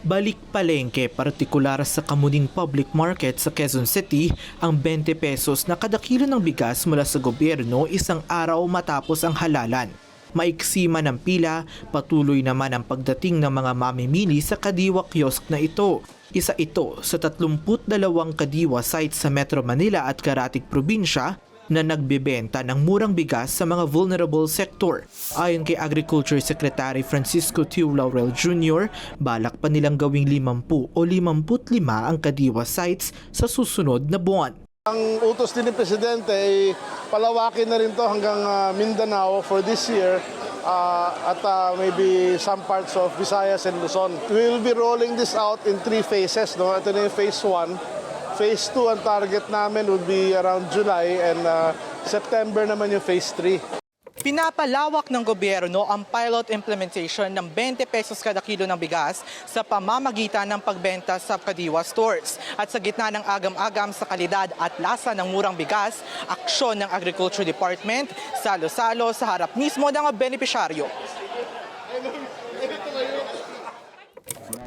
Balik palengke, partikular sa Kamuning Public Market sa Quezon City, ang 20 pesos na kada kilo ng bigas mula sa gobyerno isang araw matapos ang halalan. Maiksi man ang pila, patuloy naman ang pagdating ng mga mamimili sa Kadiwa kiosk na ito. Isa ito sa 32 Kadiwa sites sa Metro Manila at Karatig Probinsya na nagbebenta ng murang bigas sa mga vulnerable sector. Ayon kay Agriculture Secretary Francisco Tiu Laurel Jr., balak pa nilang gawing 50 o 55 ang Kadiwa sites sa susunod na buwan. Ang utos din ni Presidente ay palawakin na rin to hanggang ah, Mindanao for this year ah, at ah, maybe some parts of Visayas and Luzon. We will be rolling this out in three phases. No? Ito na yung phase 1. Phase 2, ang target namin would be around July and ah, September naman yung phase 3. Pinapalawak ng gobyerno ang pilot implementation ng 20 pesos kada kilo ng bigas sa pamamagitan ng pagbenta sa Kadiwa stores. At sa gitna ng agam-agam sa kalidad at lasa ng murang bigas, aksyon ng Agriculture Department salo-salo sa harap mismo ng benepisyaryo.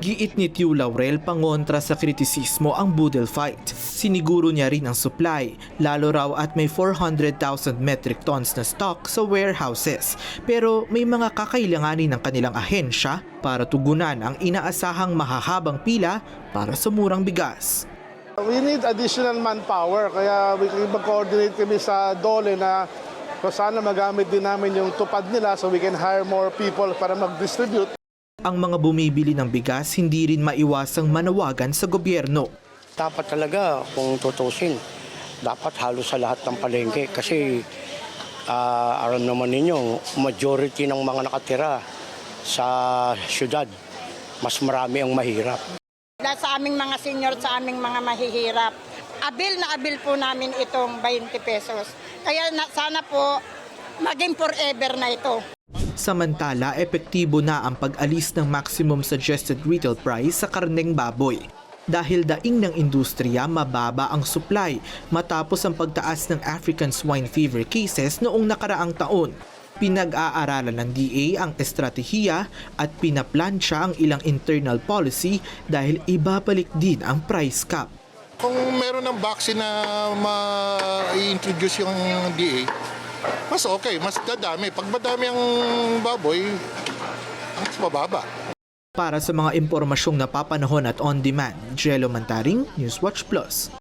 Giit ni Tiu Laurel pangontra sa kritisismo ang Budel fight. Siniguro niya rin ang supply, lalo raw at may 400,000 metric tons na stock sa warehouses. Pero may mga kakailanganin ng kanilang ahensya para tugunan ang inaasahang mahahabang pila para sa murang bigas. We need additional manpower kaya we mag-coordinate kami sa DOLE na kung sana magamit din namin yung tupad nila so we can hire more people para mag-distribute. Ang mga bumibili ng bigas hindi rin maiwasang manawagan sa gobyerno. dapat talaga kung tutusin, dapat halos sa lahat ng palengke kasi ah, alam naman ninyo, majority ng mga nakatira sa syudad, mas marami ang mahirap. Dahil sa aming mga senior, sa aming mga mahihirap. Abil na abil po namin itong 20 pesos. Kaya na, sana po maging forever na ito. Samantala, epektibo na ang pag-alis ng maximum suggested retail price sa karneng baboy. Dahil daing ng industriya, mababa ang supply matapos ang pagtaas ng African swine fever cases noong nakaraang taon. Pinag-aaralan ng DA ang estratehiya at pinaplansya ang ilang internal policy dahil ibabalik din ang price cap. Kung meron ng vaccine na ma-introduce yung DA, mas okay, mas dadami. Pag madami ang baboy, mas mababa. Para sa mga impormasyong napapanahon at on-demand, Jello Mantaring, Newswatch Plus.